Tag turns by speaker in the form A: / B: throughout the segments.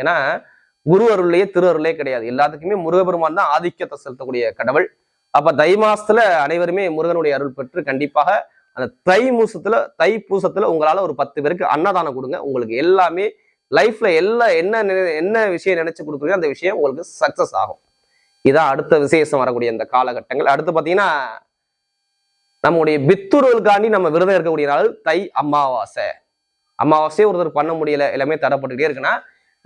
A: ஏன்னா குரு அருள்லயே திரு அருளே கிடையாது. எல்லாத்துக்குமே முருகபெருமான் தான் ஆதிக்கத்தை செலுத்தக்கூடிய கடவுள். அப்ப தை மாசத்துல அனைவருமே முருகனுடைய அருள் பெற்று கண்டிப்பாக அந்த தை மூசத்துல தை பூசத்துல உங்களால ஒரு பத்து பேருக்கு அன்னதானம் கொடுங்க. உங்களுக்கு எல்லாமே லைஃப்ல எல்லா என்ன என்ன விஷயம் நினைச்சு கொடுக்குறீங்க அந்த விஷயம் உங்களுக்கு சக்சஸ் ஆகும். இதான் அடுத்த விசேஷம் வரக்கூடிய இந்த காலகட்டங்கள். அடுத்து பாத்தீங்கன்னா நம்முடைய பித்துருவல்காண்டி நம்ம விரதம் இருக்கக்கூடிய நாள் தை அமாவாசை. அமாவாசையே ஒருத்தர் பண்ண முடியல. எல்லாமே தடப்பட்டுக்கிட்டே இருக்குன்னா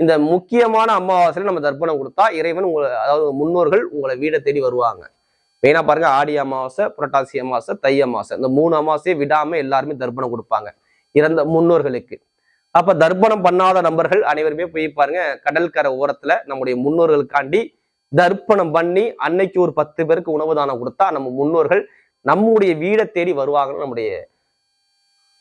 A: இந்த முக்கியமான அமாவாசையில் நம்ம தர்ப்பணம் கொடுத்தா இறைவன் உங்களை அதாவது முன்னோர்கள் உங்களை வீடை தேடி வருவாங்க. மெயினாக பாருங்க ஆடி அமாவாசை புரட்டாசி அமாவாசை தை அமாவாசை. இந்த மூணு அமாவாசையை விடாமல் எல்லாருமே தர்ப்பணம் கொடுப்பாங்க. இறந்த முன்னோர்களுக்கு. அப்போ தர்ப்பணம் பண்ணாத நபர்கள் அனைவருமே போய் பாருங்க கடற்கரை ஓரத்தில் நம்முடைய முன்னோர்களுக்காண்டி தர்ப்பணம் பண்ணி அன்னைக்கு ஒரு பத்து பேருக்கு உணவு தானம் கொடுத்தா நம்ம முன்னோர்கள் நம்முடைய வீடை தேடி வருவாங்கன்னு நம்முடைய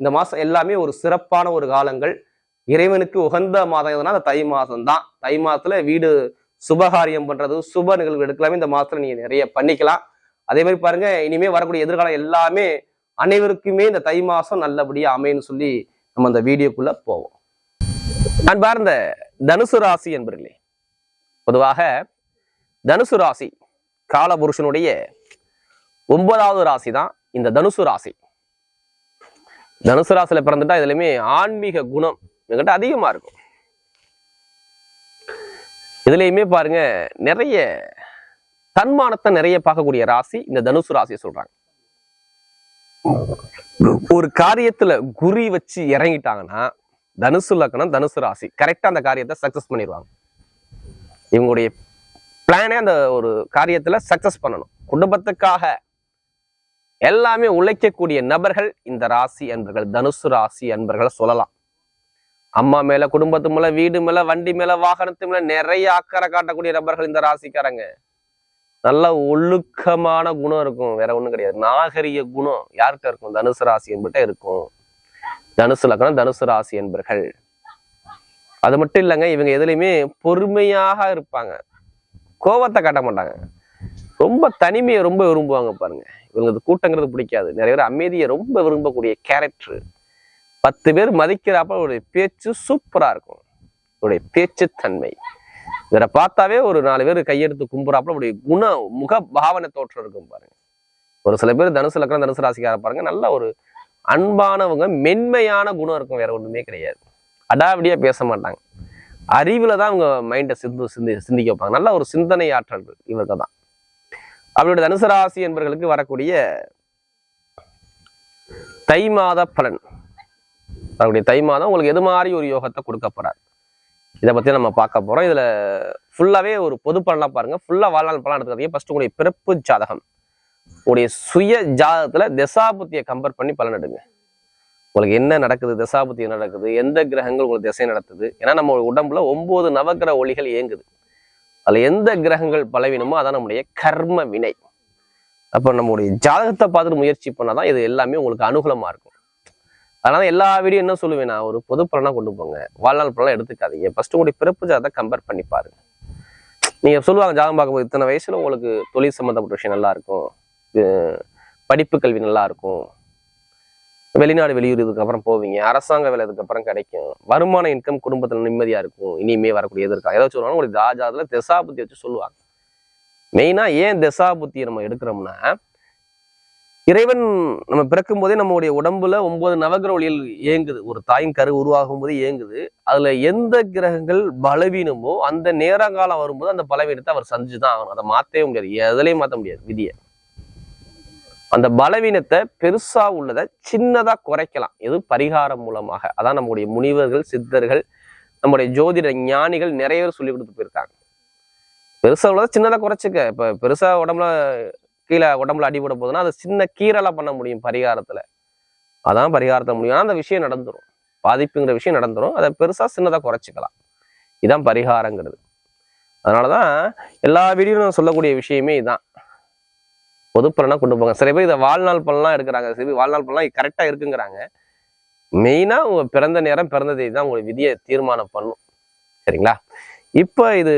A: இந்த மாதம் எல்லாமே ஒரு சிறப்பான ஒரு காலங்கள். இறைவனுக்கு உகந்த மாதம் எதுனா அந்த தை மாதம் தான் தை மாதத்துல வீடு சுபகாரியம் பண்றது சுப நிகழ்வு எடுக்கலாமே இந்த மாதத்துல நீங்க நிறைய பண்ணிக்கலாம். அதே மாதிரி பாருங்க இனிமே வரக்கூடிய எதிர்காலம் எல்லாமே அனைவருக்குமே இந்த தை மாசம் நல்லபடியா அமையன்னு சொல்லி நம்ம அந்த வீடியோக்குள்ள போவோம். நான் பார்ந்த தனுசு ராசி என்பர்களே பொதுவாக தனுசு ராசி காலபுருஷனுடைய ஒன்பதாவது ராசி தான் இந்த தனுசு ராசி. தனுசு ராசியில பிறந்துட்டா இதுலயுமே ஆன்மீக குணம் என்கிட்ட அதிகமா இருக்கும். இதுலயுமே பாருங்க நிறைய தன்மானத்தை நிறைய பார்க்கக்கூடிய ராசி இந்த தனுசு ராசியை சொல்றாங்க. ஒரு காரியத்துல குறி வச்சு இறங்கிட்டாங்கன்னா தனுசு லக்னம் தனுசு ராசி கரெக்டா அந்த காரியத்தை சக்சஸ் பண்ணிடுவாங்க. இவங்களுடைய பிளானே அந்த ஒரு காரியத்துல சக்சஸ் பண்ணணும். குடும்பத்துக்காக எல்லாமே உழைக்கக்கூடிய நபர்கள் இந்த ராசி அன்பர்கள் தனுசு ராசி அன்பர்களை சொல்லலாம். அம்மா மேல குடும்பத்து மேல வீடு மேல வண்டி மேல வாகனத்து மேல நிறைய அக்கறை காட்டக்கூடிய நபர்கள் இந்த ராசிக்காரங்க. நல்ல ஒழுக்கமான குணம் இருக்கும் வேற ஒண்ணும் கிடையாது. நாகரிக குணம் யார்கிட்ட இருக்கும்? தனுசு ராசி என்பட்ட இருக்கும். தனுசு லக்கணம் தனுசு ராசி என்பர்கள் அது மட்டும் இல்லைங்க இவங்க எதுலையுமே பொறுமையாக இருப்பாங்க. கோபத்தை காட்ட மாட்டாங்க. ரொம்ப தனிமையை ரொம்ப விரும்புவாங்க பாருங்க. இவங்களுக்கு கூட்டங்கிறது பிடிக்காது. நிறைய பேர் அமைதியை ரொம்ப விரும்பக்கூடிய கேரக்டர் பத்து பேர் மதிக்கிறாப்ப அவருடைய பேச்சு சூப்பரா இருக்கும். அவருடைய பேச்சு தன்மை இவரை பார்த்தாவே ஒரு நாலு பேர் கையெடுத்து கும்புறாப்புல அவருடைய குண முக பாவனை தோற்றம் இருக்கும் பாருங்க. ஒரு சில பேர் தனுசு லக்கணம் தனுசு ராசிக்கார பாருங்க நல்ல ஒரு அன்பானவங்க மென்மையான குணம் இருக்கும் வேற ஒண்ணுமே கிடையாது. அடாவடியா பேச மாட்டாங்க. அறிவுல தான் அவங்க மைண்டை சிந்து சிந்தி சிந்திக்க வைப்பாங்க. நல்ல ஒரு சிந்தனை ஆற்றல் இவருக்கு தான் அவருடைய தனுசு ராசி என்பவர்களுக்கு வரக்கூடிய தை மாத பலன். அவருடைய தை மாதம் உங்களுக்கு எது மாதிரி ஒரு யோகத்தை கொடுக்க போறார்? இதை பத்தி நம்ம பார்க்க போறோம். இதுல ஃபுல்லாவே ஒரு பொது பலனாக பாருங்க. ஃபுல்லா வாழ்நாள் பலன் எடுத்துக்காதீங்க. ஃபஸ்ட்டு உங்களுடைய பிறப்பு ஜாதகம். உங்களுடைய சுய ஜாதகத்தில் தசாபுத்தியை கம்பேர் பண்ணி பலன் எடுங்க. உங்களுக்கு என்ன நடக்குது? தசாபுத்தி என்ன நடக்குது? எந்த கிரகங்கள் உங்களுக்கு திசை நடத்துது? ஏன்னா நம்ம உடம்புல ஒம்பது நவக்கிரக ஒளிகள் இயங்குது. அதில் எந்த கிரகங்கள் பலவீனமோ அதான் நம்முடைய கர்ம வினை. அப்போ நம்முடைய ஜாதகத்தை பார்த்துட்டு முயற்சி பண்ணால் தான் இது எல்லாமே உங்களுக்கு அனுகூலமாக இருக்கும். அதனால எல்லா வீடியோ என்ன சொல்லுவேன் நான் ஒரு பொது கொண்டு போங்க. வாழ்நாள் பலனாக எடுத்துக்காதீங்க. ஃபஸ்ட்டு உங்களுடைய பிறப்பு ஜாதகத்தை கம்பேர் பண்ணி பாருங்க. நீங்கள் சொல்லுவாங்க ஜாதகம் பார்க்கும்போது இத்தனை வயசில் உங்களுக்கு தொழில் சம்மந்தப்பட்ட விஷயம் நல்லா இருக்கும். படிப்பு கல்வி நல்லா இருக்கும். வெளிநாடு வெளியூர் இதுக்கு அப்புறம் போவீங்க. அரசாங்க வேலை அப்புறம் கிடைக்கும். வருமான இன்கம் குடும்பத்துல நிம்மதியா இருக்கும். இனிமே வரக்கூடிய எதிர்க்கா ஏதாவது சொல்லுவாங்க. உங்களுக்கு ராஜாதில் திசாபுத்தி வச்சு சொல்லுவாங்க. மெயினா ஏன் திசாபுத்தியை நம்ம எடுக்கிறோம்னா இறைவன் நம்ம பிறக்கும் போதே நம்மளுடைய உடம்புல ஒன்பது நவகிரக ஒளியில் இயங்குது. ஒரு தாயின் கரு உருவாகும் போது இயங்குது. அதுல எந்த கிரகங்கள் பலவீனமோ அந்த நேரங்காலம் வரும்போது அந்த பலவீனத்தை அவர் சந்திச்சுதான் ஆகணும். அதை மாத்தவே முடியாது. எதுலையும் மாத்த முடியாது. விதியை. அந்த பலவீனத்தை பெருசா உள்ளதை சின்னதா குறைக்கலாம். எது? பரிகாரம் மூலமாக. அதான் நம்முடைய முனிவர்கள் சித்தர்கள் நம்முடைய ஜோதிட ஞானிகள் நிறைய பேர் சொல்லி கொடுத்து போயிருக்காங்க. பெருசா உள்ளதை சின்னதா குறைச்சிக்க. இப்ப பெருசா உடம்புல கீழே உடம்புல அடிபட போகுதுன்னா அதை சின்ன கீரலா பண்ண முடியும் பரிகாரத்துல. அதான் பரிகாரத்தை முடியும். ஆனா அந்த விஷயம் நடந்துடும் பாதிப்புங்கிற விஷயம் நடந்துடும் அதை பெருசா சின்னதா குறைச்சிக்கலாம். இதான் பரிகாரங்கிறது. அதனாலதான் எல்லா வீடியோவும் நான் சொல்லக்கூடிய விஷயமே இதான். பொதுப்பலனா கொண்டு போங்க. சில பேர் இதை வாழ்நாள் பலனா எடுக்கிறாங்க. சில பேர் வாழ்நாள் பலனா கரெக்டா இருக்குங்கிறாங்க. மெயினா உங்க பிறந்த நேரம் பிறந்த தேதி தான் உங்களுடைய விதியை தீர்மானம் பண்ணும். சரிங்களா? இப்போ இது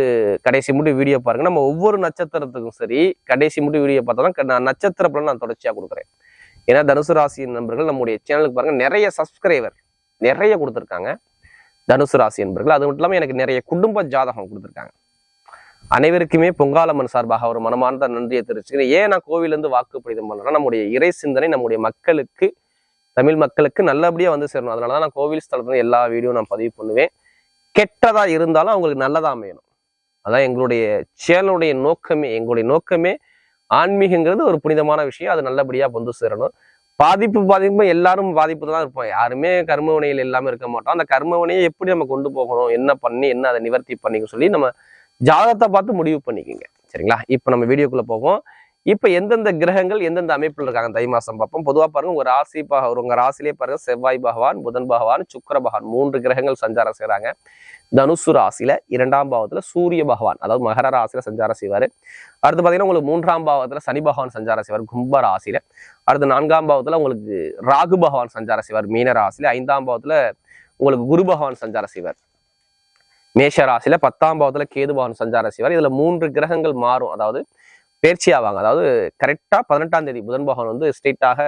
A: கடைசி மட்டும் வீடியோ பாருங்க. நம்ம ஒவ்வொரு நட்சத்திரத்துக்கும் சரி கடைசி மட்டும் வீடியோ பார்த்தா தான் நான் நட்சத்திர பலன் நான் தொடர்ச்சியா கொடுக்குறேன். ஏன்னா தனுசு ராசி நண்பர்கள் நம்முடைய சேனலுக்கு பாருங்க நிறைய சப்ஸ்கிரைபர் நிறைய கொடுத்துருக்காங்க. தனுசு ராசி என்பர்கள் அது மட்டும் இல்லாமல் எனக்கு நிறைய குடும்ப ஜாதகம் கொடுத்துருக்காங்க. அனைவருக்குமே பொங்காலம்மன் சார்பாக ஒரு மனமார்ந்த நன்றியை தெரிவிச்சுக்கிறேன். ஏன் நான் கோவிலேருந்து வாக்குப்படிதம் பண்ணுறேன்னா நம்முடைய இறை சிந்தனை நம்முடைய மக்களுக்கு தமிழ் மக்களுக்கு நல்லபடியா வந்து சேரணும். அதனால தான் நான் கோவில் ஸ்தலத்துல எல்லா வீடியோ நான் பதிவு பண்ணுவேன். கெட்டதா இருந்தாலும் அவங்களுக்கு நல்லதா அமையணும். அதான் எங்களுடைய சேனலுடைய நோக்கமே. எங்களுடைய நோக்கமே ஆன்மீகங்கிறது ஒரு புனிதமான விஷயம். அது நல்லபடியா வந்து சேரணும். பாதிப்பு பாதிப்பு எல்லாரும் பாதிப்பு தான் இருப்போம் யாருமே கர்ம வினையில் எல்லாமே இருக்க மாட்டோம். அந்த கர்ம வினையை எப்படி நம்ம கொண்டு போகணும்? என்ன பண்ணி என்ன அதை நிவர்த்தி பண்ணிக்க சொல்லி நம்ம ஜாதகத்தை பார்த்து முடிவு பண்ணிக்கோங்க. சரிங்களா? இப்போ நம்ம வீடியோக்குள்ளே போவோம். இப்போ எந்தெந்த கிரகங்கள் எந்தெந்த அமைப்பில் இருக்காங்க? தை மாதம் பார்ப்போம். பொதுவாக பாருங்க உங்கள் ராசி பக உங்கள் ராசிலே பாருங்க செவ்வாய் பகவான் புதன் பகவான் சுக்கர பகவான் மூன்று கிரகங்கள் சஞ்சாரம் செய்கிறாங்க தனுசு ராசியில் இரண்டாம் பாவத்தில் சூரிய பகவான் அதாவது மகர ராசியில் சஞ்சாரம் செய்வார். அடுத்து பார்த்தீங்கன்னா உங்களுக்கு மூன்றாம் பாவத்தில் சனி பகவான் சஞ்சாரம் செய்வார் கும்ப ராசியில். அடுத்து நான்காம் பாவத்தில் உங்களுக்கு ராகு பகவான் சஞ்சாரம் செய்வார் மீன ராசியில். ஐந்தாம் பாவத்தில் உங்களுக்கு குரு பகவான் சஞ்சாரம் செய்வார். மேஷ ராசியில பத்தாம் பாவத்துல கேதுபவன் சஞ்சார செய்வார். இதுல மூன்று கிரகங்கள் மாறும். அதாவது பேர்ச்சி ஆவாங்க. அதாவது கரெக்டா பதினெட்டாம் தேதி புதன் பகவான் வந்து ஸ்ட்ரெயிட்டாக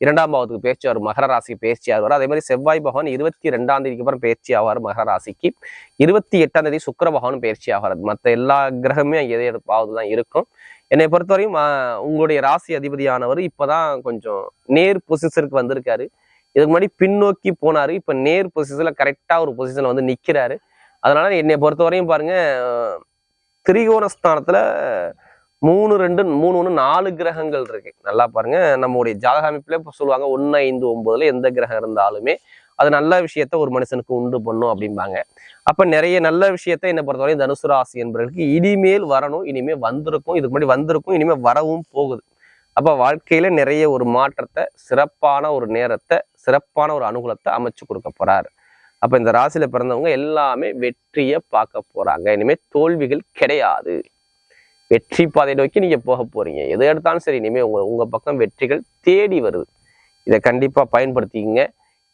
A: இரண்டாம் பாவத்துக்கு பேச்சு ஆவார். மகர ராசிக்கு பேர்ச்சி ஆவார். அதே மாதிரி செவ்வாய் பகவான் இருபத்தி ரெண்டாம் தேதிக்கு அப்புறம் பேர்ச்சி ஆவார் மகர ராசிக்கு. இருபத்தி எட்டாம் தேதி சுக்கர பகவானும் பேர்ச்சி ஆவார். மற்ற எல்லா கிரகமே எதை பாவது தான் இருக்கும். என்னை பொறுத்தவரையும் உங்களுடைய ராசி அதிபதியானவர் இப்போதான் கொஞ்சம் நேர் பொசிஷனுக்கு வந்திருக்காரு. இதுக்கு முன்னாடி பின்னோக்கி போனாரு. இப்ப நேர் பொசிஷன்ல கரெக்டா ஒரு பொசிஷன்ல வந்து நிக்கிறாரு. அதனால் என்னை பொறுத்தவரையும் பாருங்கள் ஆஹ், திரிகோண மூணு ரெண்டு மூணு ஒன்று நாலு கிரகங்கள் இருக்கு. நல்லா பாருங்க நம்மளுடைய ஜாதக அமைப்புல இப்போ சொல்லுவாங்க ஒன்று ஐந்து ஒன்பதுல எந்த கிரகம் இருந்தாலுமே அது நல்ல விஷயத்த ஒரு மனுஷனுக்கு உண்டு பண்ணும் அப்படிம்பாங்க. அப்ப நிறைய நல்ல விஷயத்த என்னை பொறுத்தவரையும் தனுசு ராசி என்பவர்களுக்கு இனிமேல் வரணும் இனிமேல் வந்திருக்கும் இதுக்கு முன்னாடி வந்திருக்கும் இனிமேல் வரவும் போகுது. அப்ப வாழ்க்கையில நிறைய ஒரு மாற்றத்தை சிறப்பான ஒரு நேரத்தை சிறப்பான ஒரு அனுகூலத்தை அமைச்சு கொடுக்க போறாரு. அப்போ இந்த ராசியில் பிறந்தவங்க எல்லாமே வெற்றியை பார்க்க போகிறாங்க இனிமேல் தோல்விகள் கிடையாது. வெற்றி பாதை நோக்கி நீங்கள் போக போகிறீங்க எது எடுத்தாலும் சரி இனிமேல் உங்கள் உங்கள் பக்கம் வெற்றிகள் தேடி வருது. இதை கண்டிப்பாக பயன்படுத்திக்கிங்க.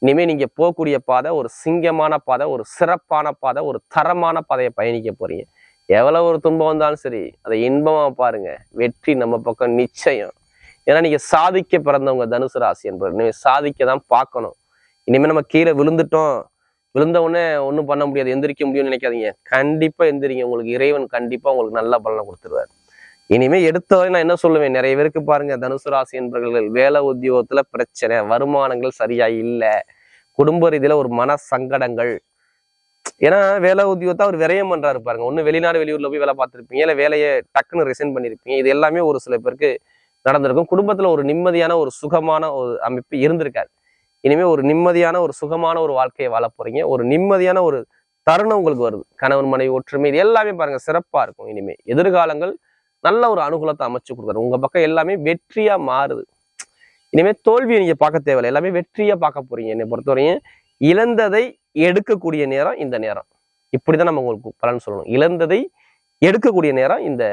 A: இனிமேல் நீங்கள் போகக்கூடிய பாதை ஒரு சிங்கமான பாதை ஒரு சிறப்பான பாதை ஒரு தரமான பாதையை பயணிக்க போகிறீங்க எவ்வளோ ஒரு துன்பம் வந்தாலும் சரி அதை இன்பமாக பாருங்கள் வெற்றி நம்ம பக்கம் நிச்சயம். ஏன்னா நீங்கள் சாதிக்க பிறந்தவங்க தனுசு ராசி என்பவர். இனிமே சாதிக்க தான் பார்க்கணும். இனிமேல் நம்ம கீழே விழுந்துட்டோம். விழுந்த உடனே ஒன்றும் பண்ண முடியாது எந்திரிக்க முடியும்னு நினைக்காதீங்க. கண்டிப்பாக எந்திரிங்க. உங்களுக்கு இறைவன் கண்டிப்பாக உங்களுக்கு நல்ல பலனை கொடுத்துருவார். இனிமேல் எடுத்த வரை நான் என்ன சொல்லுவேன்? நிறைய பேருக்கு பாருங்க தனுசு ராசி என்பவர்கள் வேலை உத்தியோகத்தில் பிரச்சனை வருமானங்கள் சரியா இல்லை. குடும்ப ரீதியில் ஒரு மன சங்கடங்கள். ஏன்னா வேலை உத்தியோகத்தை அவர் விரயம் பண்ணுறாரு பாருங்க. ஒன்று வெளிநாடு வெளியூரில் போய் வேலை பார்த்துருப்பீங்க இல்லை வேலையை டக்குன்னு ரிசைன் பண்ணியிருப்பீங்க இது எல்லாமே ஒரு சில பேருக்கு நடந்திருக்கும். குடும்பத்தில் ஒரு நிம்மதியான ஒரு சுகமான ஒரு அமைப்பு இருந்திருக்காது. இனிமே ஒரு நிம்மதியான ஒரு சுகமான ஒரு வாழ்க்கையை வாழ போறீங்க. ஒரு நிம்மதியான ஒரு தருணம் உங்களுக்கு வருது. கணவன் மனைவி ஒற்றுமை இது எல்லாமே பாருங்க சிறப்பா இருக்கும் இனிமே. எதிர்காலங்கள் நல்ல ஒரு அனுகூலத்தை அமைச்சு கொடுக்குறாரு உங்க பக்கம் எல்லாமே வெற்றியா மாறுது. இனிமே தோல்வியை நீங்க பார்க்க தேவையில்லை. எல்லாமே வெற்றியா பார்க்க போறீங்க. என்னை பொறுத்தவரையும் இழந்ததை எடுக்கக்கூடிய நேரம் இந்த நேரம். இப்படிதான் நம்ம உங்களுக்கு பலன் சொல்லணும். இழந்ததை எடுக்கக்கூடிய நேரம் இந்த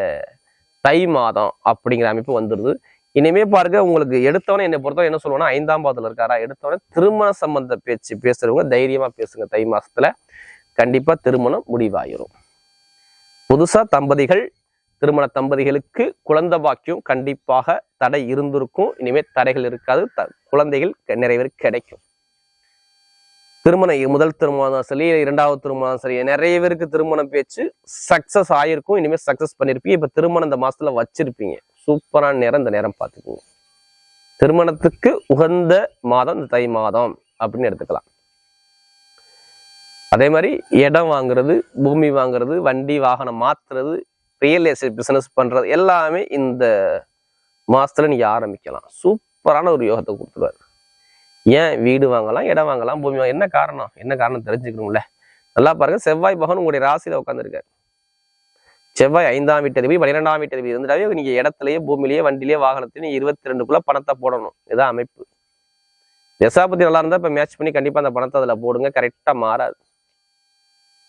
A: தை மாதம் அப்படிங்கிற அமைப்பு வந்துருது. இனிமே பாருங்க உங்களுக்கு எடுத்தவனே என்னை பொறுத்தவரை என்ன சொல்லுவேன்னா ஐந்தாம் பாதத்துல இருக்காரா? எடுத்தவனே திருமண சம்பந்த பேச்சு பேசுறவங்க தைரியமா பேசுங்க. தை மாசத்துல கண்டிப்பா திருமணம் முடிவாயிரும். புதுசா தம்பதிகள் திருமண தம்பதிகளுக்கு குழந்தை பாக்கியம் கண்டிப்பாக தடை இருந்திருக்கும். இனிமே தடைகள் இருக்காது. த- குழந்தைகள் க- நிறைய கிடைக்கும். திருமணம் முதல் திருமணம் சரி இரண்டாவது திருமணம் சரி. நிறைய பேருக்கு திருமணம் பேச்சு சக்சஸ் ஆயிருக்கும். இனிமேல் சக்சஸ் பண்ணிருப்பீங்க. இப்ப திருமணம் இந்த மாசத்துல வச்சிருப்பீங்க. சூப்பரான நேரம் இந்த நேரம் பார்த்துக்குங்க. திருமணத்துக்கு உகந்த மாதம் இந்த தை மாதம் அப்படின்னு எடுத்துக்கலாம். அதே மாதிரி இடம் வாங்குறது பூமி வாங்குறது வண்டி வாகனம் மாத்துறது ரியல் எஸ்டேட் பிசினஸ் பண்றது எல்லாமே இந்த மாசத்துல நீங்க ஆரம்பிக்கலாம். சூப்பரான ஒரு யோகத்தை கொடுத்துருவாரு. ஏன் வீடு வாங்கலாம் இடம் வாங்கலாம் பூமி வாங்க என்ன காரணம்? என்ன காரணம் தெரிஞ்சுக்கணும்ல. நல்லா பாருங்க செவ்வாய் பகவான் உங்களுடைய ராசியில உட்காந்துருக்காரு செவ்வாய் ஐந்தாம் வீட்டதிபதி பன்னிரெண்டாம் வீட்டதிபதி இருந்தாவே நீங்க இடத்துலயே பூமியிலேயே வண்டிலேயே வாகனத்திலேயே இருபத்தி ரெண்டுக்குள்ள பணத்தை போடணும். இதுதான் அமைப்பு. தசாபதி நல்லா இருந்தா இப்ப மேட்ச் பண்ணி கண்டிப்பா அந்த பணத்தை அதுல போடுங்க. கரெக்டா மாறாது.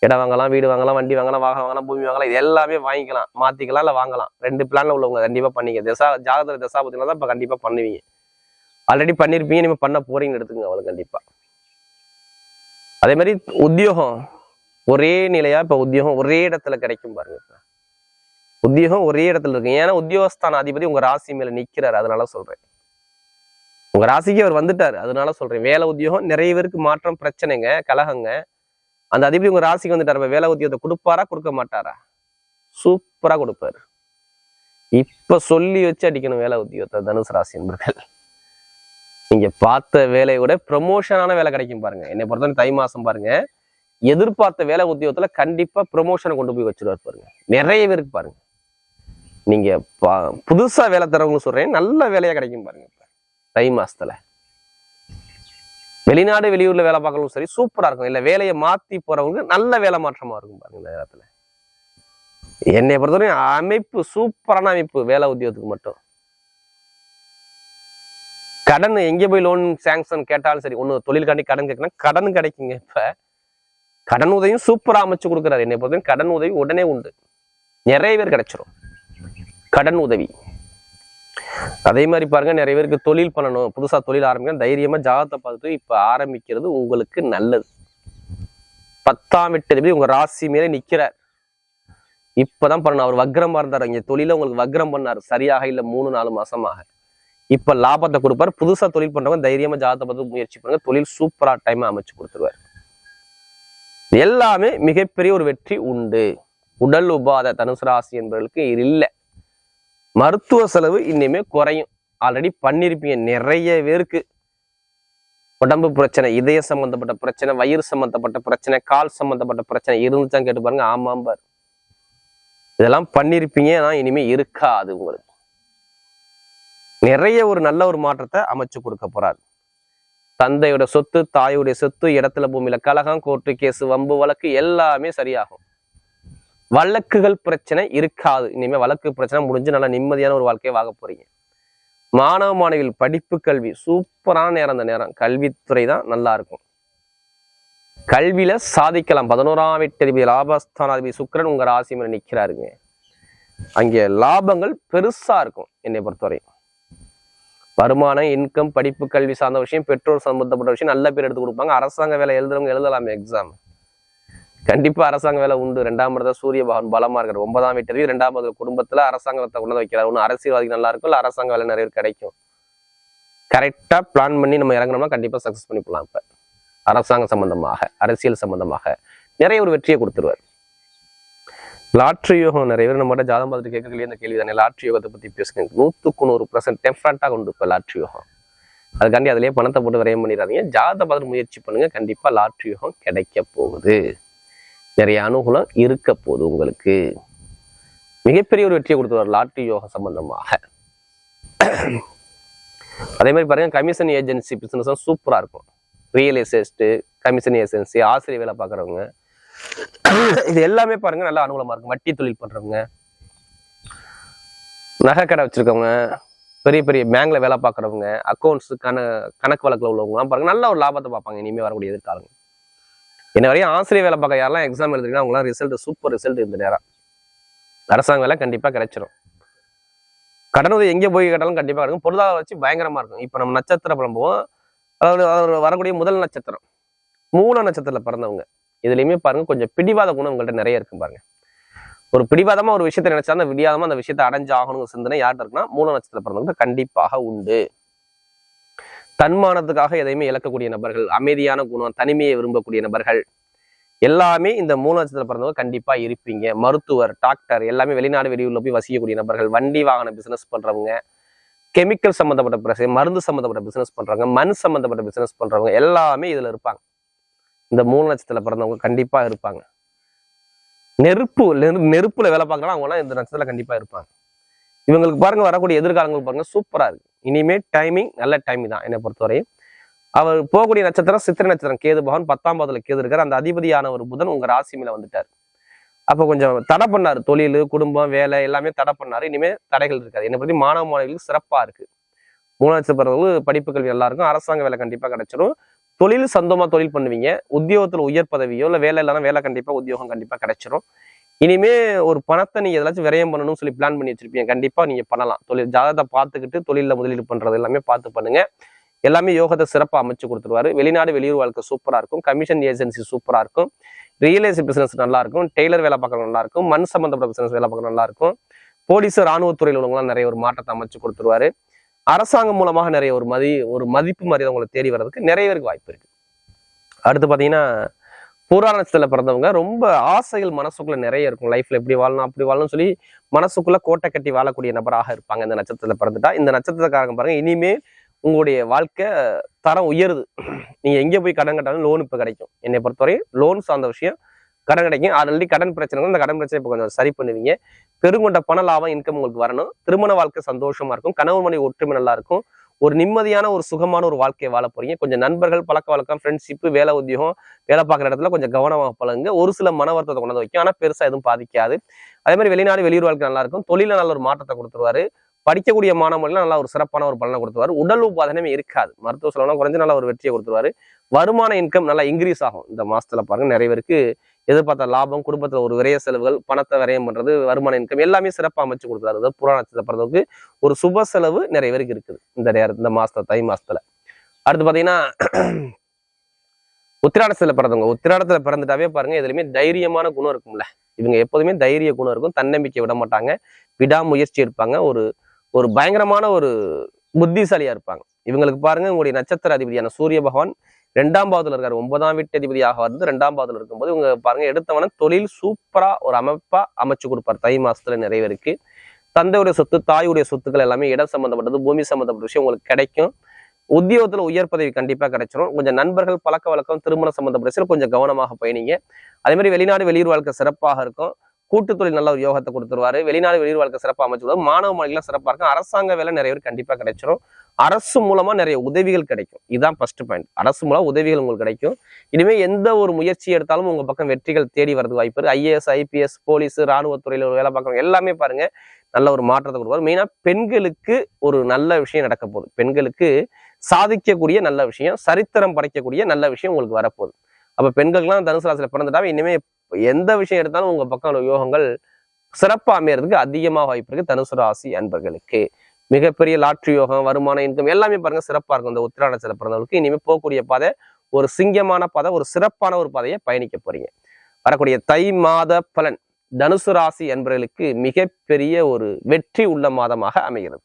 A: இடம் வாங்கலாம் வீடு வாங்கலாம் வண்டி வாங்கலாம் வாகனம் வாங்கலாம் பூமி வாங்கலாம் இது எல்லாமே வாங்கிக்கலாம். மாத்திக்கலாம் இல்ல வாங்கலாம். ரெண்டு பிளான்ல உள்ளவங்க கண்டிப்பா பண்ணீங்க. தசா ஜாதகத்துல தசாபதினா தான் இப்ப கண்டிப்பா பண்ணுவீங்க. ஆல்ரெடி பண்ணிருப்பீங்க நீங்க பண்ண போறீங்கன்னு எடுத்துங்க அவளுக்கு கண்டிப்பா. அதே மாதிரி உத்தியோகம் ஒரே நிலையா இப்ப உத்தியோகம் ஒரே இடத்துல கிடைக்கும் பாருங்க. இப்ப. உத்தியோகம் ஒரே இடத்துல இருக்கு. ஏன்னா உத்தியோகஸ்தான அதிபதி உங்க ராசி மேல நிக்கிறாரு. அதனால சொல்றேன். உங்க ராசிக்கு அவர் வந்துட்டாரு. அதனால சொல்றேன். வேலை உத்தியோகம் நிறைய பேருக்கு மாற்றம் பிரச்சனைங்க கலகங்க. அந்த அதிபதி உங்க ராசிக்கு வந்துட்டாரு. அப்ப வேலை உத்தியோகத்தை கொடுப்பாரா கொடுக்க மாட்டாரா? சூப்பரா கொடுப்பாரு. இப்ப சொல்லி வச்சு அடிக்கணும் வேலை உத்தியோகத்தை தனுசு ராசி என்பர்கள். நீங்க பார்த்த வேலையை விட ப்ரொமோஷனான வேலை கிடைக்கும் பாருங்க. என்னை பொறுத்தவரை தை மாசம் பாருங்க. எதிர்பார்த்த வேலை உத்தியோகத்துல கண்டிப்பா ப்ரொமோஷனை கொண்டு போய் வச்சிருவார் பாருங்க. நிறைய பேருக்கு பாருங்க. நீங்க பா- புதுசா வேலை தரவங்களும் சொல்கிறேன் நல்ல வேலையா கிடைக்கும் பாருங்க. தை மாசத்துல. வெளிநாடு வெளியூர்ல வேலை பார்க்கறவங்க சரி சூப்பரா இருக்கும். இல்ல வேலையை மாத்தி போறவங்க நல்ல வேலை மாற்றமா இருக்கும் பாருங்கள் இந்த நேரத்தில். என்னை பொறுத்தவரையும் அமைப்பு சூப்பரான அமைப்பு வேலை உத்தியோகத்துக்கு மட்டும். கடன் எங்க போய் லோன் சாங்ஷன் கேட்டாலும் சரி ஒன்று தொழிலுக்காண்டி கடன் கேட்கணும் கடன் கிடைக்குங்க இப்ப. கடன் உதவியும் சூப்பரா அமைச்சு கொடுக்குறாரு. என்னை பொறுத்தவரைக்கும் கடன் உதவி உடனே உண்டு. நிறைய பேர் கிடைச்சிரும். கடன் உதவி. அதே மாதிரி பாருங்க நிறைய பேருக்கு தொழில் பண்ணணும் புதுசா தொழில் ஆரம்பிக்கணும் தைரியமா ஜாதகத்தை பார்த்துட்டு இப்ப ஆரம்பிக்கிறது உங்களுக்கு நல்லது. பத்தாம் எட்டு உங்க ராசி மேலே நிக்கிறார். இப்பதான் பண்ணணும் அவர் வக்ரமா இருந்தார். இங்க தொழில உங்களுக்கு வக்ரம் பண்ணாரு. சரியாக இல்ல மூணு நாலு மாசமாக. இப்ப லாபத்தை கொடுப்பாரு. புதுசா தொழில் பண்றவங்க தைரியமா ஜாதகத்தை பார்த்து முயற்சி பண்ணுங்க. தொழில் சூப்பரா டைம் அமைச்சு கொடுத்துருவாரு. எல்லாமே மிகப்பெரிய ஒரு வெற்றி உண்டு. உடல் உபாத தனுசு ராசி என்பவர்களுக்கு இது இல்லை. மருத்துவ செலவு இனிமே குறையும். ஆல்ரெடி பண்ணிருப்பீங்க. நிறைய பேருக்கு உடம்பு பிரச்சனை இதய சம்பந்தப்பட்ட பிரச்சனை வயிறு சம்பந்தப்பட்ட பிரச்சனை கால் சம்பந்தப்பட்ட பிரச்சனை இருந்துச்சான்னு கேட்டு பாருங்க. ஆமாம் பாரு. இதெல்லாம் பண்ணிருப்பீங்க. ஆனா இனிமே இருக்காது உங்களுக்கு. நிறைய ஒரு நல்ல ஒரு மாற்றத்தை அமைச்சு கொடுக்க போறாரு. தந்தையோட சொத்து தாயுடைய சொத்து இடத்துல பூமியில கலகம் கோர்ட்டு கேஸ் வம்பு வழக்கு எல்லாமே சரியாகும். வழக்குகள் பிரச்சனை இருக்காது. இனிமே வழக்கு பிரச்சனை முடிஞ்சு நல்லா நிம்மதியான ஒரு வாழ்க்கையை வாங்க போறீங்க. மாணவ மாணவிகள் படிப்பு கல்வி சூப்பரான நேரம் அந்த நேரம். கல்வித்துறை தான் நல்லா இருக்கும். கல்வியில சாதிக்கலாம். பதினோராம் வீட்டதிபதி லாபஸ்தானாதிபதி சுக்கரன் உங்க ராசி மேல நிக்கிறாருங்க. அங்கே லாபங்கள் பெருசா இருக்கும் என்னை பொறுத்தவரை. வருமானம் இன்கம் படிப்பு கல்வி சார்ந்த விஷயம் பெற்றோர் சம்பந்தப்பட்ட விஷயம் நல்ல பேர் எடுத்து கொடுப்பாங்க. அரசாங்க வேலை எழுதுறவங்க எழுதலாமே எக்ஸாம் கண்டிப்பா அரசாங்க வேலை உண்டு. ரெண்டாம் இடத்துல சூரிய பகவான் பலமா இருக்கிற ஒன்பதாம் வீட்டு ரெண்டாம் இடத்துல குடும்பத்துல அரசாங்கத்தை கொண்டு வந்து வைக்கிறார். ஒன்று அரசியல்வாதிக்கு நல்லா இருக்கும் இல்ல அரசாங்க வேலை நிறைய கிடைக்கும். கரெக்டா பிளான் பண்ணி நம்ம இறங்கணும்னா கண்டிப்பா சக்சஸ் பண்ணி போகலாம் இப்ப. அரசாங்கம் சம்பந்தமாக அரசியல் சம்பந்தமாக நிறைய ஒரு வெற்றியை கொடுத்துருவார். லாட்ரி யோகம் நிறைய பேர் நம்மகிட்ட ஜாதம் பார்த்துட்டு கேட்கலையே இந்த கேள்வி தானே. லாட்ரி யோகத்தை பத்தி பேசுங்க. நூற்றுக்கு நூறு பர்சன்ட் டெஃபரண்டாக கொண்டு இப்போ லாட்ரி யோகம். அதுக்காண்டி அதிலேயே பணத்தை போட்டு விரயம் பண்ணிடாதீங்க. ஜாதகத்தை பார்த்து முயற்சி பண்ணுங்க. கண்டிப்பா லாட்ரி யோகம் கிடைக்க போகுது. நிறைய அனுகூலம் இருக்க போகுது உங்களுக்கு. மிகப்பெரிய ஒரு வெற்றியை கொடுத்துருவார் லாட்ரி யோகம் சம்பந்தமாக. அதே மாதிரி பாருங்க கமிஷன் ஏஜென்சி பிசினஸ் சூப்பரா இருக்கும். ரியல் எஸ்டேட்டு கமிஷன் ஏஜென்சி ஆசிரியர் வேலை பார்க்குறவங்க. இது எல்லாமே பாருங்க நல்லா அனுகூலமா இருக்கும். வட்டி தொழில் பண்றவங்க. நகை கடை வச்சிருக்கவங்க பெரிய பெரிய பேங்க்ல வேலை பார்க்குறவங்க அக்கௌண்ட்ஸ் கண கணக்கு வழக்கில் உள்ளவங்கலாம் பாருங்க நல்ல ஒரு லாபத்தை பார்ப்பாங்க. இனிமேல் வரக்கூடிய எதிர்காலங்கள் என்ன வரையும் ஆசிரியர் வேலை பார்க்க யாரெல்லாம் எக்ஸாம் எழுதுறீங்கன்னா அவங்களாம் ரிசல்ட் சூப்பர் ரிசல்ட் இந்த நேரம் அரசாங்க வேலை கண்டிப்பாக கிடைச்சிரும். கடன் உதவி எங்கே போய் கேட்டாலும் கண்டிப்பாக கிடைக்கும். பொருளாதார வச்சு பயங்கரமா இருக்கும். இப்போ நம்ம நட்சத்திர பலம் அதாவது அவர் வரக்கூடிய முதல் நட்சத்திரம். மூல நட்சத்திரத்தில் பிறந்தவங்க. இதுலயுமே பாருங்க கொஞ்சம் பிடிவாத குணம் உங்கள்கிட்ட நிறைய இருக்கும் பாருங்க. ஒரு பிடிவாதமா ஒரு விஷயத்தை நினைச்சா அந்த விடியாதமா அந்த விஷயத்தை அடைஞ்சு ஆகணுங்கிற சிந்தனை யார்கிட்ட இருக்குன்னா மூல நட்சத்திரம் பிறந்தவங்க கண்டிப்பாக உண்டு. தன்மானத்துக்காக எதையுமே இழக்கக்கூடிய நபர்கள் அமைதியான குணம் தனிமையை விரும்பக்கூடிய நபர்கள் எல்லாமே இந்த மூணு லட்சத்துல பிறந்தவங்க கண்டிப்பா இருப்பீங்க. மருத்துவர் டாக்டர் எல்லாமே வெளிநாடு வெளியூர்ல போய் வசிக்கக்கூடிய நபர்கள் வண்டி வாகன பிசினஸ் பண்றவங்க கெமிக்கல் சம்மந்தப்பட்ட பிரச்சனை மருந்து சம்மந்தப்பட்ட பிசினஸ் பண்றவங்க மண் சம்மந்தப்பட்ட பிசினஸ் பண்றவங்க எல்லாமே இதுல இருப்பாங்க. இந்த மூல நட்சத்திரத்துல பிறந்தவங்க கண்டிப்பா இருப்பாங்க. நெருப்பு நெருப்புல வேலை பார்க்கலாம் எல்லாம் இந்த நட்சத்திரத்துல கண்டிப்பா இருப்பாங்க. இவங்களுக்கு பாருங்க வரக்கூடிய எதிர்காலங்களுக்கு பாருங்க சூப்பரா இருக்கு. இனிமே டைமிங் நல்ல டைமிங் தான் என்னை பொறுத்தவரையும். அவர் போகக்கூடிய நட்சத்திரம் சித்திரை நட்சத்திரம். கேது பகவான் பத்தாம் பாதத்தில் கேது இருக்கார். அந்த அதிபதியான ஒரு புதன் உங்க ராசி மேல வந்துட்டார். அப்போ கொஞ்சம் தடை பண்ணாரு. தொழில் குடும்பம் வேலை எல்லாமே தடை பண்ணாரு. இனிமே தடைகள் இருக்காது. என்னை பத்தி மாணவ மாணவிகளுக்கு சிறப்பா இருக்கு. மூணு நட்சத்திரம் பிறந்தவங்களுக்கு படிப்பு கல்வி நல்லா இருக்கும் அரசாங்க வேலை கண்டிப்பா கிடைச்சிரும். தொழில் சொந்தமா தொழில் பண்ணுவீங்க. உத்தியோகத்துல உயர் பதவியோ இல்ல வேலை இல்லைனா வேலை கண்டிப்பா உத்தியோகம் கண்டிப்பா கிடைச்சிரும். இனிமே ஒரு பணத்தை நீங்க எதாச்சும் விரயம் பண்ணணும்னு சொல்லி பிளான் பண்ணி வச்சிருப்பீங்க. கண்டிப்பா நீங்க பண்ணலாம். தொழில் ஜாதகத்தை பார்த்துக்கிட்டு தொழில முதலீடு பண்றது எல்லாமே பார்த்து பண்ணுங்க. எல்லாமே யோகத்தை சிறப்பாக அமைச்சு கொடுத்துருவாரு. வெளிநாடு வெளியூர் வாழ்க்கை சூப்பரா இருக்கும். கமிஷன் ஏஜென்சி சூப்பரா இருக்கும். ரியல் எஸ்டேட் பிசினஸ் நல்லா இருக்கும். டெய்லர் வேலை பார்க்கறது நல்லா இருக்கும். மண் சம்பந்தப்பட்ட பிசினஸ் வேலை பார்க்க நல்லா இருக்கும். போலீஸ் ராணுவத்துறையில் உள்ளவங்களாம் நிறைய ஒரு மாற்றத்தை அமைச்சு கொடுத்துருவாரு. அரசாங்கம் மூலமாக நிறைய ஒரு மதி ஒரு மதிப்பு மரியாதை உங்களை தேடி வர்றதுக்கு நிறைய பேருக்கு வாய்ப்பு இருக்கு. அடுத்து பார்த்தீங்கன்னா பூரா பிறந்தவங்க ரொம்ப ஆசைகள் மனசுக்குள்ள நிறைய இருக்கும். லைஃப்ல எப்படி வாழணும் அப்படி வாழணும்னு சொல்லி மனசுக்குள்ள கோட்டை கட்டி வாழக்கூடிய நபராக இருப்பாங்க. இந்த நட்சத்திரத்தில் பிறந்துட்டா இந்த நட்சத்திரக்காரங்க பாருங்க இனிமே உங்களுடைய வாழ்க்கை தரம் உயருது. நீங்க எங்கே போய் கடன் கட்டாலும் லோன் இப்போ கிடைக்கும். என்னை பொறுத்தவரை லோன் சார்ந்த விஷயம் கடன் கிடைக்கும். ஆல்ரெடி கடன் பிரச்சனை அந்த கடன் பிரச்சனை இப்போ கொஞ்சம் சரி பண்ணுவீங்க. பெருங்கொண்ட பண லாபம் இன்கம் உங்களுக்கு வரணும். திருமண வாழ்க்கை சந்தோஷமா இருக்கும். கணவன் மனைவி ஒற்றுமை நல்லா இருக்கும். ஒரு நிம்மதியான ஒரு சுகமான ஒரு வாழ்க்கையை வாழ போறீங்க. கொஞ்சம் நண்பர்கள் பழக்க வழக்கம் ஃப்ரெண்ட்ஷிப் வேலை உத்தியோகம் வேலை பார்க்குற இடத்துல கொஞ்சம் கவனமாக பழகுங்க. ஒரு சில மன வருத்தத்தை கொண்டு வைக்கும். ஆனால் பெருசா எதுவும் பாதிக்காது. அதே மாதிரி வெளிநாடு வெளியூர் வாழ்க்கை நல்லா இருக்கும். தொழில நல்ல ஒரு மாற்றத்தை கொடுத்துருவாரு. படிக்கக்கூடிய மாணவர்கள் நல்லா ஒரு சிறப்பான ஒரு பலனை கொடுத்துருவாரு. உடல் உபாதனமே இருக்காது. மருத்துவ செலவுலாம் குறைஞ்சு நல்ல ஒரு வெற்றியை கொடுத்துருவாரு. வருமான இன்கம் நல்லா இன்க்ரீஸ் ஆகும். இந்த மாசத்துல பாருங்க நிறைய பேருக்கு எதிர்பார்த்த லாபம் குடும்பத்துல ஒரு விரைய செலவுகள் பணத்தை விரயம் பண்றது வருமான இன்கம் எல்லாமே சிறப்பாக அமைச்சு கொடுக்குறாரு. அதாவது புராணத்தை பிறந்தவுக்கு ஒரு சுப செலவு நிறைய பேருக்கு இருக்குது இந்த நேரம் இந்த மாசத்துல தை மாசத்துல. அடுத்து பாத்தீங்கன்னா உத்திராடத்துல பிறந்தவங்க. உத்திராடத்துல பிறந்துட்டாவே பாருங்க எதுலையுமே தைரியமான குணம் இருக்கும்ல. இவங்க எப்போதுமே தைரிய குணம் இருக்கும். தன்னம்பிக்கை விட மாட்டாங்க. விடாமுயற்சி எடுப்பாங்க. ஒரு ஒரு பயங்கரமான ஒரு புத்திசாலியா இருப்பாங்க. இவங்களுக்கு பாருங்க உங்களுடைய நட்சத்திர அதிபதியான சூரிய பகவான் ரெண்டாம் பாவத்துல இருக்காரு. ஒன்பதாம் வீட்டு அதிபதியாக வந்து ரெண்டாம் பாவத்துல இருக்கும்போது இவங்க பாருங்க எடுத்தவன தொழில் சூப்பரா ஒரு அமைப்பா அமைச்சு கொடுப்பார். தை மாசத்துல நிறைய பேருக்கு. தந்தையுடைய சொத்து தாயுடைய சொத்துக்கள் எல்லாமே இடம் சம்பந்தப்பட்டது பூமி சம்பந்தப்பட்ட விஷயம் உங்களுக்கு கிடைக்கும். உத்தியோகத்துல உயர் பதவி கண்டிப்பா கிடைச்சிரும். கொஞ்சம் நண்பர்கள் பழக்க வழக்கம் திருமணம் சம்பந்தப்பட்ட விஷயம் கொஞ்சம் கவனமாக பயணிங்க. அதே மாதிரி வெளிநாடு வெளியூர் வாழ்க்கை சிறப்பாக இருக்கும். கூட்டு தொழில் நல்ல ஒரு யோகத்தை கொடுத்துருவாரு. வெளிநாடு வெளியூர் வாழ்க்கை சிறப்பாக அமைச்சு மாணவ மாணவிகள்லாம் சிறப்பாக இருக்கும். அரசாங்க வேலை நிறைய பேர் கண்டிப்பா கிடைச்சிரும். அரசு மூலமா நிறைய உதவிகள் கிடைக்கும். இதுதான் ஃபர்ஸ்ட் பாயிண்ட் அரசு மூலம் உதவிகள் உங்களுக்கு கிடைக்கும். இனிமே எந்த ஒரு முயற்சி எடுத்தாலும் உங்க பக்கம் வெற்றிகள் தேடி வரது வாய்ப்பு இருக்கு. ஐஏஎஸ் ஐபிஎஸ் போலீஸ் ராணுவத்துறையில ஒரு வேலை பார்க்குறவங்க எல்லாமே பாருங்க நல்ல ஒரு மாற்றத்தை கொடுப்பாரு மெயினா பெண்களுக்கு ஒரு நல்ல விஷயம் நடக்க போகுது. பெண்களுக்கு சாதிக்கக்கூடிய நல்ல விஷயம் சரித்திரம் படைக்கக்கூடிய நல்ல விஷயம் உங்களுக்கு வரப்போகுது. அப்ப பெண்களுக்குலாம் தனுசு ராசியில பிறந்துட்டாவே இனிமே எந்த விஷயம் எடுத்தாலும் உங்க பக்கம் உள்ள யோகங்கள் சிறப்பாக அமையறதுக்கு அதிகமாக வாய்ப்பு இருக்கு தனுசு ராசி அன்பர்களுக்கு. மிகப்பெரிய லாட்ரி யோகம் வருமான இன்கம் எல்லாமே பாருங்க சிறப்பா இருக்கும். இந்த உத்திராடத்துல பிறந்தவங்களுக்கு. இனிமே போகக்கூடிய பாதை ஒரு சிங்கமான பாதை ஒரு சிறப்பான ஒரு பாதையை பயணிக்க போறீங்க. வரக்கூடிய தை மாத பலன் தனுசு ராசி என்பவர்களுக்கு மிகப்பெரிய ஒரு வெற்றி உள்ள மாதமாக அமைகிறது.